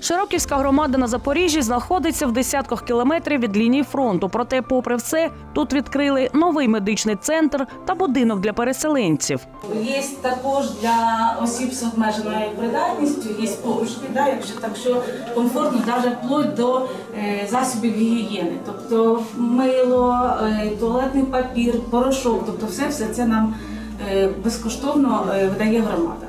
Широківська громада на Запоріжжі знаходиться в десятках кілометрів від лінії фронту. Проте, попри все, тут відкрили новий медичний центр та будинок для переселенців. Є також для осіб з обмеженою придатністю, є порушки, да, якщо так що комфортно, навіть вплоть до е, засобів гігієни. Тобто мило, е, туалетний папір, порошок, тобто все, все це нам е, безкоштовно видає громада.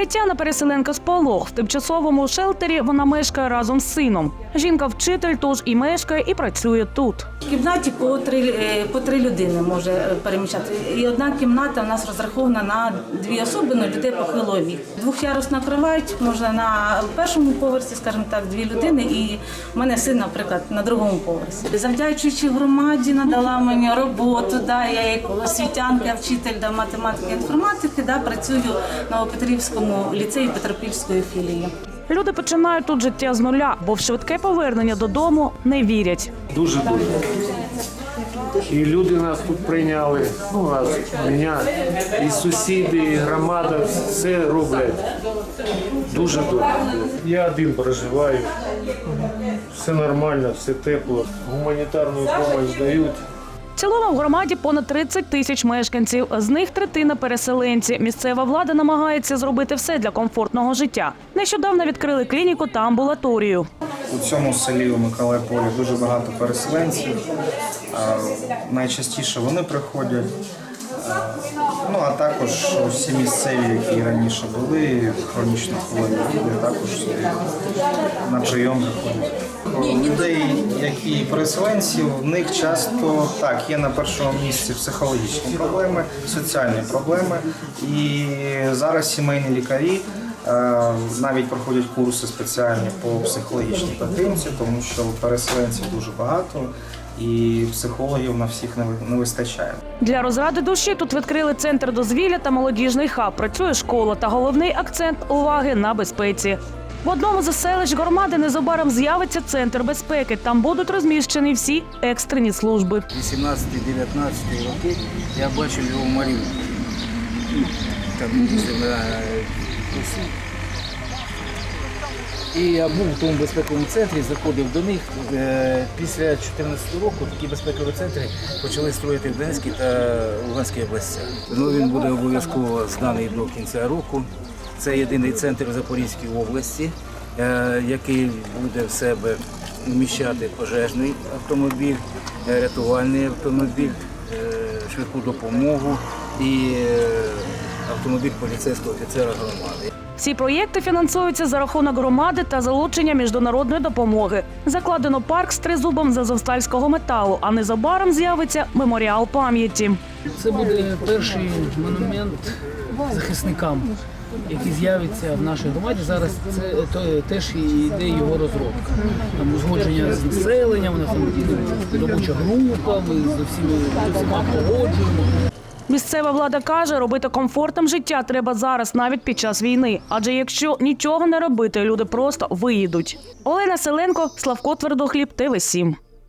Тетяна переселенка з Полог. В тимчасовому шелтері вона мешкає разом з сином. Жінка вчитель, тож і мешкає, і працює тут. В кімнаті по три, е, по три людини може е, переміщати. І одна кімната у нас розрахована на дві особи, на людей похилого віку. Двох'ярусна кровать, можна на першому поверсі, скажімо так, дві людини. І в мене син, наприклад, на другому поверсі. Завдячуючи громаді, надала мені роботу. Да, я як освітянка, вчитель да, математики інформатики, да, працюю в Новопетрівському ліцеї Петропільської філії. Люди починають тут життя з нуля, бо в швидке повернення додому не вірять. Дуже добре. І люди нас тут прийняли, ну нас, мене, і сусіди, і громада, все роблять. Дуже добре. Я один проживаю. Все нормально, все тепло. Гуманітарну допомогу дають. Цілому в громаді понад 30 тисяч мешканців. З них третина переселенці. Місцева влада намагається зробити все для комфортного життя. Нещодавно відкрили клініку та амбулаторію. У цьому селі у Миколайполі дуже багато переселенців. Найчастіше вони приходять. Ну а також всі місцеві, які раніше були, хронічно хворі люди, також на прийом заходять. Людей, які переселенці, в них часто так є на першому місці психологічні проблеми, соціальні проблеми. І зараз сімейні лікарі навіть проходять курси спеціальні по психологічній підтримці, тому що переселенців дуже багато і психологів на всіх не ви- не вистачає. Для розради душі тут відкрили центр дозвілля та молодіжний хаб. Працює школа та головний акцент уваги на безпеці. В одному з селищ громади незабаром з'явиться центр безпеки. Там будуть розміщені всі екстрені служби. 18-19 роки я бачив його в Маріуполі. Там їздив на курси. І я був в тому безпековому центрі, заходив до них. Е, Після 2014 року такі безпекові центри почали строїти в Донецькій та Луганській областях. Ну, він буде обов'язково зданий до кінця року. Це єдиний центр в Запорізькій області, е, який буде в себе вміщати пожежний автомобіль, е, рятувальний автомобіль, швидку допомогу і автомобіль поліцейського офіцера громади. Всі проєкти фінансуються за рахунок громади та залучення міжнародної допомоги. Закладено парк з тризубом з азовстальського металу, а незабаром з'явиться меморіал пам'яті. Це буде перший монумент захисникам, який з'явиться в нашій громаді. Зараз це то, теж і йде його розробка. Там узгодження з населенням, у нас там робоча група, ми з усіма, з усіма погоджуємо. Місцева влада каже, робити комфортним життя треба зараз, навіть під час війни. Адже якщо нічого не робити, люди просто виїдуть. Олена Селенко, Славко Твердохліб, ТВ 7